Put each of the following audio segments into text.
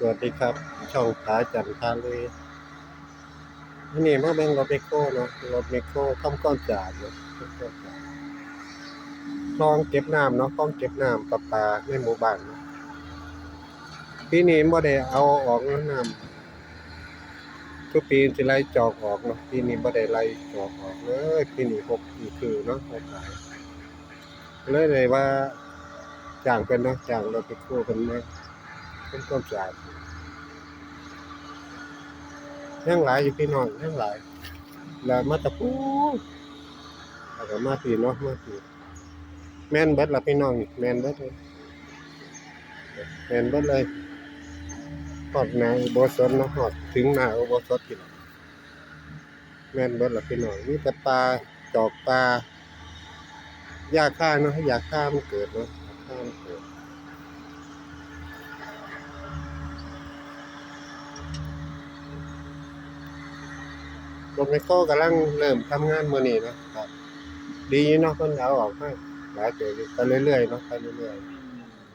สวัสดีครับ ช่องขาจันทาเลยอันนี้มาเบิ่งรถเมโครเนาะรถเมโครทำก้อนจาดเนาะก้อนจาดคลองเก็บน้ำเนาะคลองเก็บน้ำประปาในหมู่บ้านเนาะปีนี้บ่ได้เอาออกน้ำทุกปีสิไล่จอกออกเนาะปีนี้บ่ได้ไล่จอกออกเลยปีนี้หกปีกคือเนาะหกหลายเลยเลยว่าจ้างเป็นเนาะจ้างรถเมโครเป็นมาะ เป็นก้อนจาดยังหลายอยู่พี่น้องยังหลายแล้วมาตะปูแล้วก็มาพี่เนาะมาพี่แม่นเบิดละพี่น้องแม่นเบิดเลยแม่นเบิดเลยฮอดหนาอุโบสถเนาะฮอดถึงหนาอุโบสถพี่น้องแม่นเบิดละพี่น้องมีแต่ปลาจอกปลาหญ้าค่าเนาะหญ้าค่ามันเกิดเนาะหญ้าค่ามันเกิด รถไมโครกำลังเริ่มทำงานเมื้อนี้นะครับ ดีเนาะเพิ่นเอาออกให้หลายเต๋อไปเรื่อยๆเนาะไปเรื่อย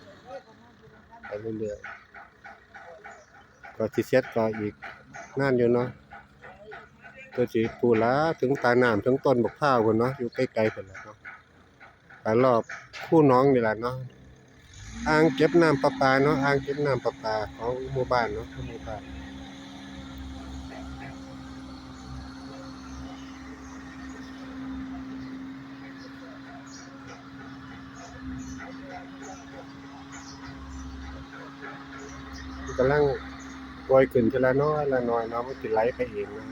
ๆไปเรื่อยๆก็สิเสร็จก็อีกนานอยู่เนาะก็สิปูลาถึงตาหน้ำถึงต้นบกพร้าวพุ่นเนาะอยู่ใกล้ๆพุ่นละเนาะแตารอบคู่น้องนี่แหละเนาะอ่างเก็บน้ำประปาเนาะอ่างเก็บน้ำประปาของหมู่บ้านเนาะองหมู่บ้าน กำลังปล่อยขึ้นทีละน้อยละน้อยเนาะมันสิไหลไปเองนะ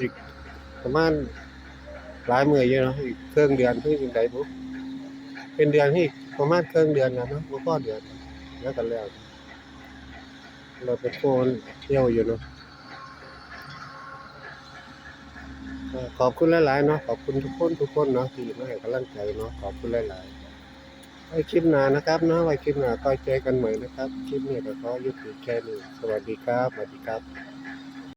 อีกประมาณหลายมืออยู่เนาะอีกเครึ่องเดือนคือจังไดบุเป็นเดือนที่ประมาณครึ่องเดือนแล้วเนาะบ่พอเดือนแล้วกันแล้วเราไปโคนเที่ยวอยู่เนาะขอบคุณหลายๆเนาะขอบคุณทุกคนทุกคนเนาะที่มาให้กำลังใจเนาะขอบคุณหลายๆไว้คลิปหน้านะครับเนาะไว้คลิปหน้าก็เจอกันใหม่นะครับ คลิปนี้ก็ขอยุติแค่นี้สวัสดีครับสวัสดีครับ